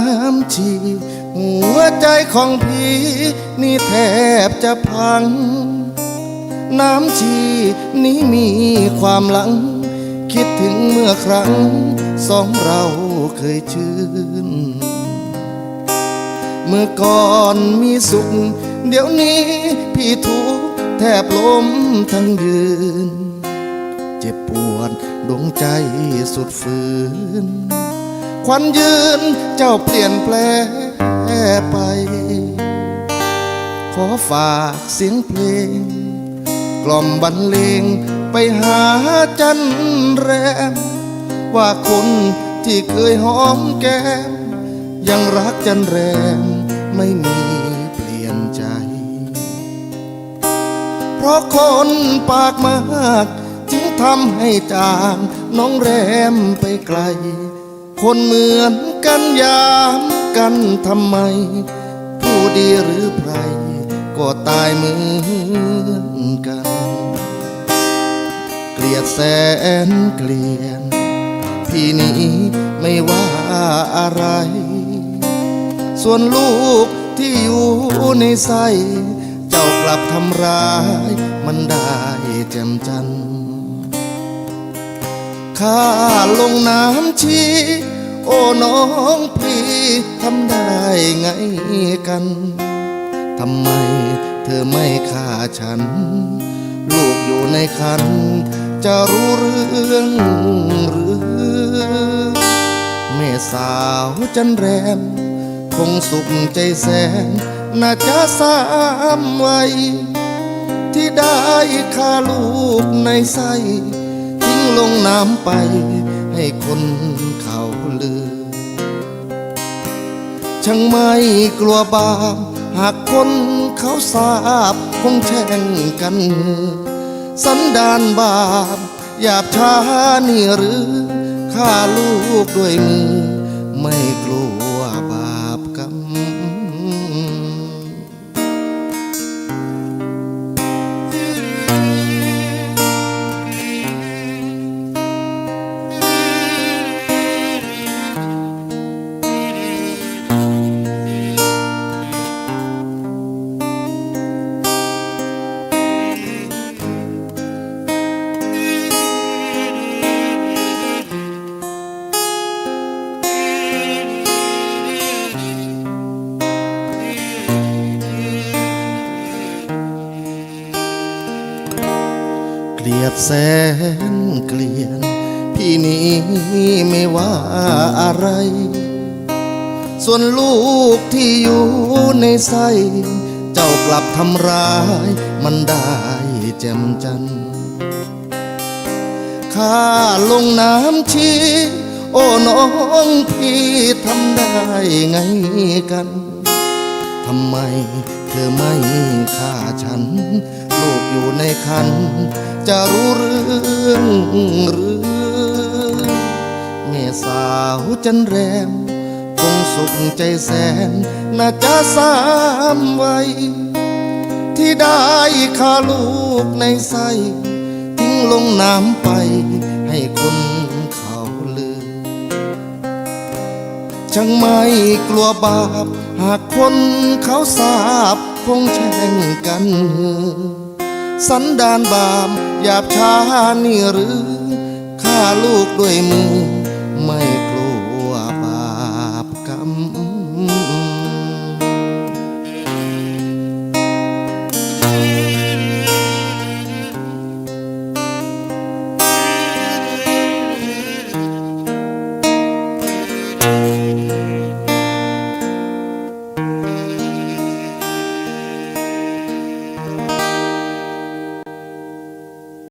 น้ำชีหัวใจของพี่นี่แทบจะพัง น้ำชีนี้มีความหลัง คิดถึงเมื่อครั้งสองเราเคยชื่น เมื่อก่อนมีสุข เดี๋ยวนี้พี่ทุกแทบล้มทั้งยืน เจ็บปวดดวงใจสุดฝืน ควันยืนเจ้าเปลี่ยนแปลไป ขอฝากเสียงเพลง กล่อมบรรเลงไปหาจันแรม ว่าคนที่เคยหอมแก้ม ยังรักจันแรมไม่มีเปลี่ยนใจ เพราะคนปากมาก จึงทำให้จางน้องแรมไปไกล คนเหมือนกันยามกันทำไม ผู้ดีหรือไพรก็ตายเหมือนกัน เกลียดแสนเกลียดพี่นี้ไม่ว่าอะไร ส่วนลูกที่อยู่ในไส้เจ้ากลับทำร้าย มันได้แจ่มจันทร์ ข้าลงน้ำชีโอ้น้องพี่ทำได้ไงกันทำไมเธอไม่ฆ่าฉัน ลูกอยู่ในคัน จะรู้เรื่องหรือแม่สาวจันแรม คงสุขใจแสน น่าจะสามไว้ ที่ได้ฆ่าลูกในไส้ ลงน้ำไปให้คนเขาลือ ช่างไม่กลัวบาปหากคนเขาทราบคงแช่งกัน สันดานบาปหยาบช้านี่หรือฆ่าลูกด้วยมือ ไม่กลัวบาปกรรม เกลียดแสนเกลียดพี่นี้ไม่ว่าอะไร ส่วนลูกที่อยู่ในไส้เจ้ากลับทำร้ายมันได้แจ่มจันข้าลงน้ำชีโอ้น้องพี่ทำได้ไงกันทำไมเธอไม่ฆ่าฉัน ลูกอยู่ในคัน จะรู้เรื่องหรือแม่สาวจันแรม คงสุขใจแสน น่าจะสามไว้ที่ได้ฆ่าลูกในไส้ทิ้งลงน้ำไปให้คนเขาลือช่างไม่กลัวบาป หากคนเขาทราบคงแช่งกัน สันดานบาปหยาบช้านี่หรือฆ่าลูกด้วยมือไม่